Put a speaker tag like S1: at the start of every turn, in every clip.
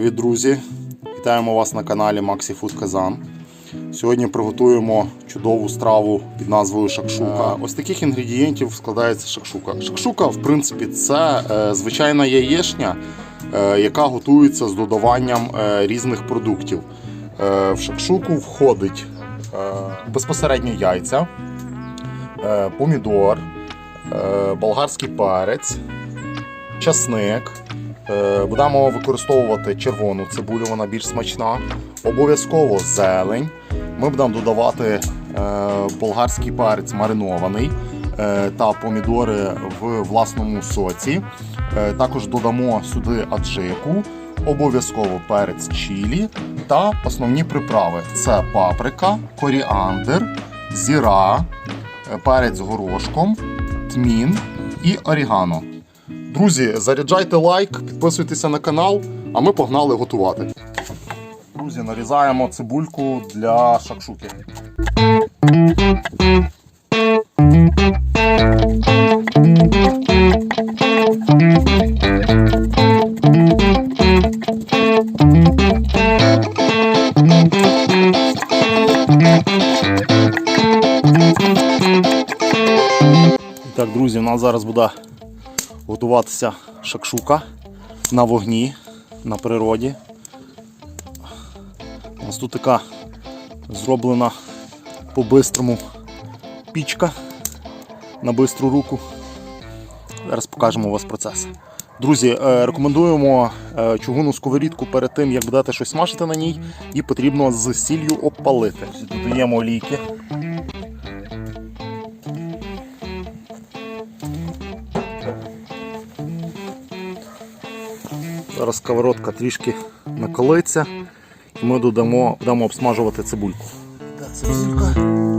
S1: Привіт, друзі! Вітаємо вас на каналі Maxi Food Kazan. Сьогодні приготуємо чудову страву під назвою шакшука. Ось таких інгредієнтів складається шакшука. Шакшука, в принципі, це е, звичайна яєчня, е, яка готується з додаванням е, різних продуктів. Е, в шакшуку входить е, безпосередньо яйця, е, помідор, е, болгарський перець, часник. Е, Будемо використовувати червону цибулю, вона більш смачна. Обов'язково зелень. Ми будемо додавати е, болгарський перець маринований е, та помідори в власному соці. Також додамо сюди аджику, обов'язково перець чілі та основні приправи: це паприка, коріандр, зіра, перець з горошком, тмін і орігано. Друзі, заряджайте лайк, підписуйтеся на канал, а ми погнали готувати. Друзі, нарізаємо цибульку для шакшуки. Так, друзі, у нас зараз буде готуватися шакшука на вогні, на природі. У нас тут така зроблена по-бистрому пічка на бистру руку. Зараз покажемо у вас процес. Друзі, е, рекомендуємо е, чугунну сковорідку перед тим, як будете щось смажити на ній, і потрібно з сіллю обпалити. Додаємо олійки. Зараз сковородка трішки накалиться і ми додамо, будемо обсмажувати цибульку. Так, цибулька?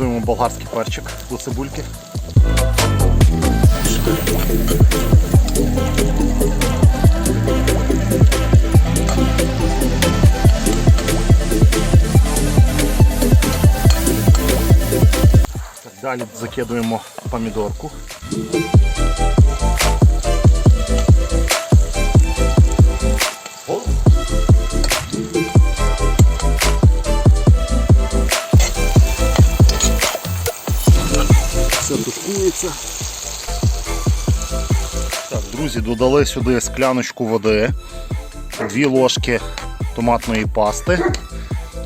S1: Друзі, Закидуємо болгарський перчик до цибульки. Далі закидуємо помідорку. Все. Так, друзі, додали сюди скляночку води, дві ложки томатної пасти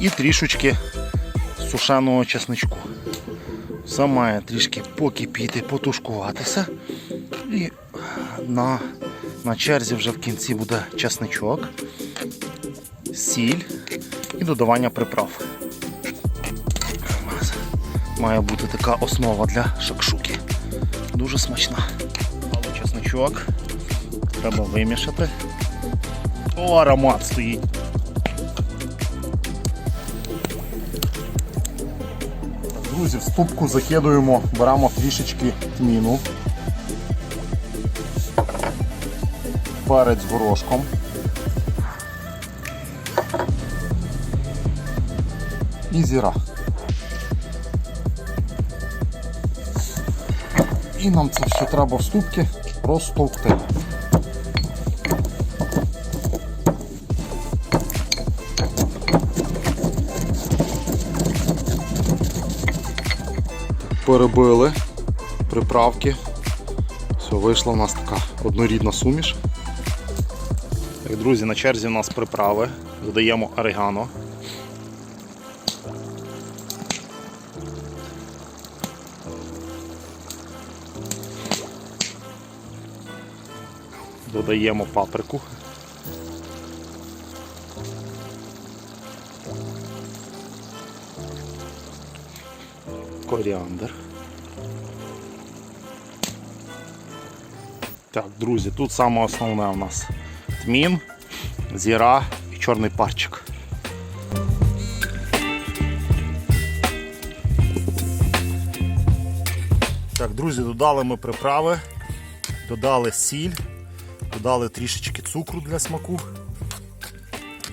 S1: і трішечки сушеного чесничку. Все має трішки покипіти, потушкуватися. І на, на черзі вже в кінці буде чесничок, сіль і додавання приправ. Має бути така основа для шакшуки. Дуже смачна. Але чесничок. Треба вимішати. О, аромат стоїть. Друзі, в ступку закидуємо, беремо трішечки тміну, перець горошком. І зіра. і нам це все треба в ступки розтовкти. Перебили приправки. Все, вийшла у нас така однорідна суміш. Так, Друзі, на черзі у нас приправи. Додаємо орегано. Додаємо паприку. Коріандр. Так, друзі, тут саме основне у нас тмін, зіра і чорний парчик. Так, друзі, додали ми приправи, додали сіль, додали трішечки цукру для смаку.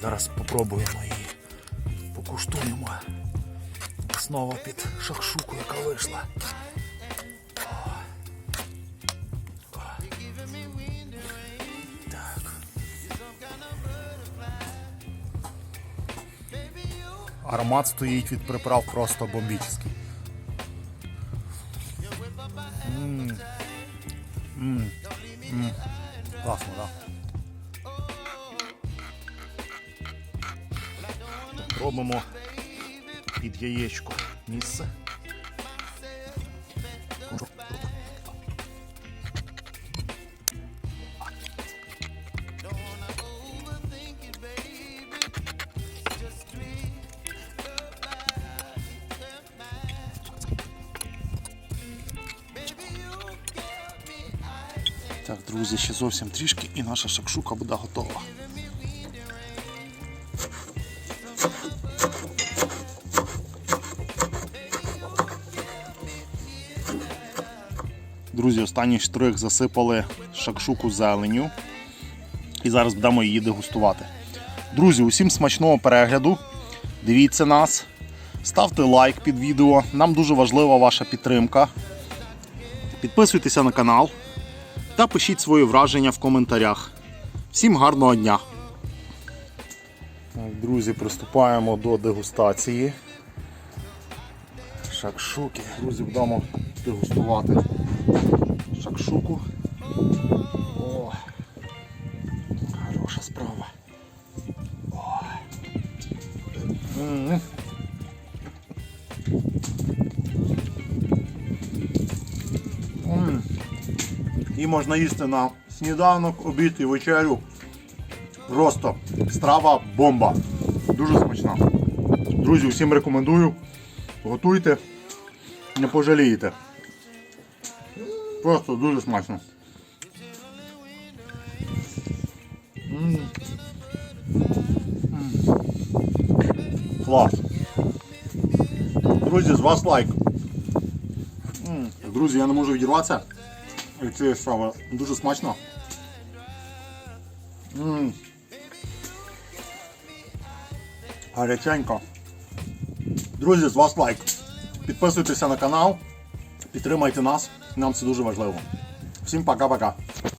S1: Зараз спробуємо її, покуштуємо. Основа під шакшуку, яка вийшла. Так. Аромат стоїть від приправ просто бомбічний. Класно, під яєчко місце. Друзі, ще зовсім трішки і наша шакшука буде готова. Друзі, останній штрих засипали шакшуку зеленю. І зараз будемо її дегустувати. Друзі, усім смачного перегляду. Дивіться нас. Ставте лайк під відео. Нам дуже важлива ваша підтримка. Підписуйтеся на канал та пишіть свої враження в коментарях. Всім гарного дня! Так, друзі, приступаємо до дегустації. Шакшуки. Друзі, будемо дегустувати шакшуку. О, хороша справа. О. Її можна їсти на сніданок, обід і вечерю. Просто страва бомба. Дуже смачна. Друзі, всім рекомендую. Готуйте, не пожалієте. Просто дуже смачно. М. Клас. Друзі, з вас лайк. Друзі, я не можу відірватися від цієї страви. Дуже смачно. М. Гаряченько. Друзі, з вас лайк. Підписуйтеся на канал, підтримайте нас, нам це дуже важливо. Всім пока-пока.